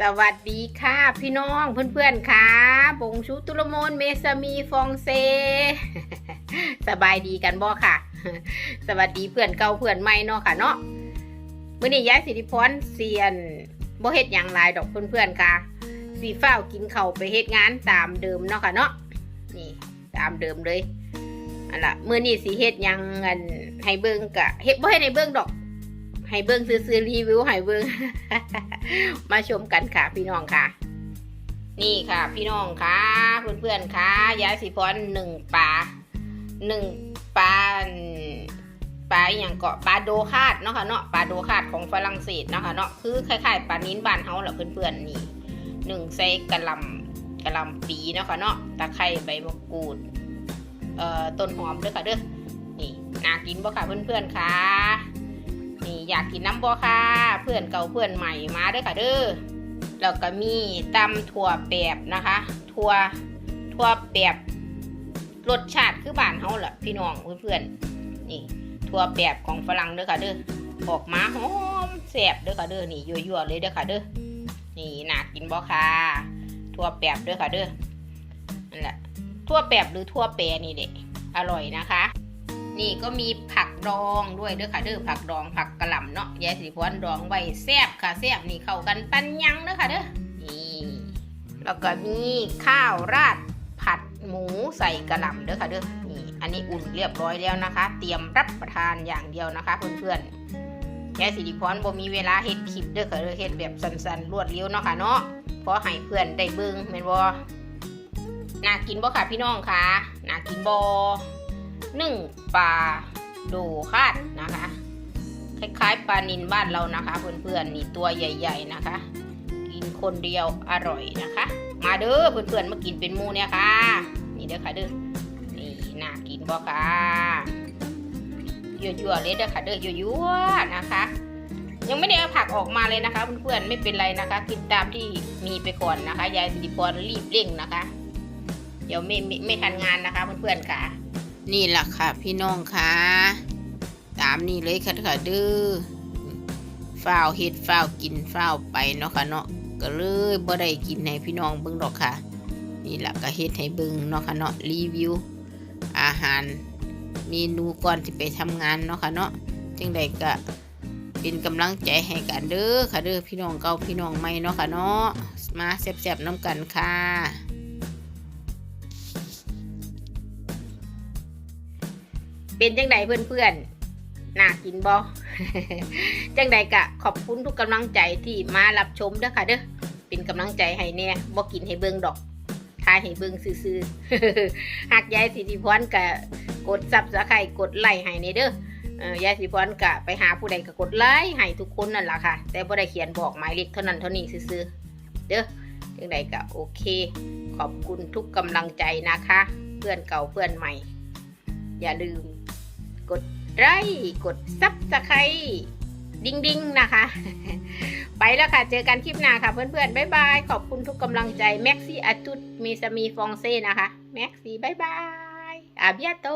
สวัสดีค่ะพี่น้องเพื่อนๆค่ะบงชูตุลโมนเมสมีฟองเซ สบายดีกันบ่ค่ะ สวัสดีเพื่อนเก่าเพื่อนใหม่เนาะค่ะเนาะมื้อนี้ยายสิริพรเซียนบ่เฮ็ดหยังหลายดอกเพื่อนๆค่ะสีฟ้ากินเข้าไปเฮ็ดงานตามเดิมเนาะค่ะเนาะนี่ตามเดิมเลยอันละมื้อนี้สิเฮ็ดยังอันให้เบิ่งกะเฮ็ดบ่ให้ในเบิ่งดอก ให้เบิ่งซื้อรีวิวให้เบิ่งมาชมกันค่ะพี่น้องค่ะ นี่ค่ะ พี่น้องค่ะเพื่อนๆค่ะยายสิพรหนึ่งปลาหนึ่งปลาปลาอย่างเกาะปลาโดคาดเนาะค่ะเนาะปลาโดคาดของฝรั่งเศสเนาะค่ะเนาะคือคล้ายๆปลานิ้นบ้านเฮาแหละเพื่อนๆนี่หนึ่งใส่กระลำกระลำปีเนาะค่ะเนาะตะไคร้ใบมะกรูดเอ่อต้นหอมด้วยค่ะเด้อนี่น่ากินบ่ค่ะเพื่อนๆค่ะ นี่อยากกินน้ำบอค่ะ เพื่อนเก่าเพื่อนใหม่มาด้วยค่ะเด้อแล้วก็มีตำถั่วแปบนะคะถั่วถั่วแปบรสชาติคือบ้านเฮาแหละพี่น้องเพื่อนๆนี่ถั่วแปบของฝรั่งเด้อค่ะเด้อออกมาหอมแซ่บเด้อค่ะเด้อนี่ยั่วๆเลยเด้อค่ะเด้อนี่น่ากินบอค่ะถั่วแปบเด้อค่ะเด้อนั่นแหละถั่วแปบหรือถั่วแปรนี่เด็อร่อยนะคะ นี่ก็มีผักดองด้วยเด้อค่ะเด้อผักดองผักกระหล่ำเนาะยายสิพรดองไว้แซ่บค่ะแซ่บนี่เข้ากันปันยังเด้อค่ะเด้อนี่แล้วก็มีข้าวราดผัดหมูใส่กระหล่ำเด้อค่ะเด้อนี่อันนี้อุ่นเรียบร้อยแล้วนะคะ เตรียมรับประทานอย่างเดียวนะคะเพื่อนๆยายสิริพรบ่มีเวลาเฮ็ดคลิปเด้อค่ะเด้อเฮ็ดแบบสั้นๆรวดเร็วเนาะค่ะเนาะเพราะให้เพื่อนได้เบิ่งแม่นบ่น่ากินบ่ค่ะพี่น้องค่ะน่ากินบ่ นึ่งปลาโดคาดนะคะ คล้ายๆปลานินบ้านเรานะคะ เพื่อนๆนี่ตัวใหญ่ ๆนะคะ กินคนเดียวอร่อยนะคะ มาเด้อเพื่อนๆมากินเป็นมูเนี่ยค่ะ นี่เด้อค่ะเด้อนี่น่ากินบ่ค่ะยั่วๆเลยเด้อค่ะเด้อยั่วๆนะคะ ยังไม่ได้เอาผักออกมาเลยนะคะ เพื่อนๆไม่เป็นไรนะคะ กินตามที่มีไปก่อนนะคะยายสิริพรรีบเร่งนะคะ เดี๋ยวไม่ไม่ไม่ทันงานนะคะเพื่อนๆค่ะ นี่แหละค่ะพี่น้องค่ะตามนี่เลยค่ะค่ะเด้อฝ้าวเฮ็ดฝ้าวกินฝ้าวไปเนาะค่ะเนาะก็เลยบ่ได้กินให้พี่น้องเบิ่งดอกค่ะ นี่แหละก็เฮ็ดให้เบิ่งเนาะค่ะเนาะรีวิว อาหารเมนูก่อนที่ไปทำงานเนาะค่ะเนาะจังใดก็เป็นกำลังใจให้กันเด้อค่ะเด้อพี่น้องเก่าพี่น้องใหม่เนาะค่ะเนาะมาแซ่บๆน้ำกันค่ะ เป็นจังใดเพื่อนๆน่ากินบอจังใดกะขอบคุณทุกกำลังใจที่มารับชมเด้อค่ะเด้อเป็นกำลังใจให้แน่บ่กินให้เบิ่งดอกทายให้เบิ่งซื่อๆหากยายสิริพรกะกดซับสไครต์กดไลค์ให้ในเด้อเอ่อยายสิริพรกะไปหาผู้ใดก็กดไลค์ให้ทุกคนนั่นล่ะค่ะ แต่บ่ได้เขียนบอกหมายเลขเท่านั้นเท่านี้ซื่อๆเด้อจังใดกะโอเค ขอบคุณทุกกำลังใจนะคะ เพื่อนเก่าเพื่อนใหม่ อย่าลืม กดไลค์กดซับสไครต์ดิ้งดิ้งๆนะคะ ไปแล้วค่ะ เจอกันคลิปหน้าค่ะ เพื่อนๆ บ๊ายบาย ขอบคุณทุกกำลังใจ แม็กซี่อาตุดมีสมีฟองเซ่นะคะ แม็กซี่บ๊ายบายอาเบียโต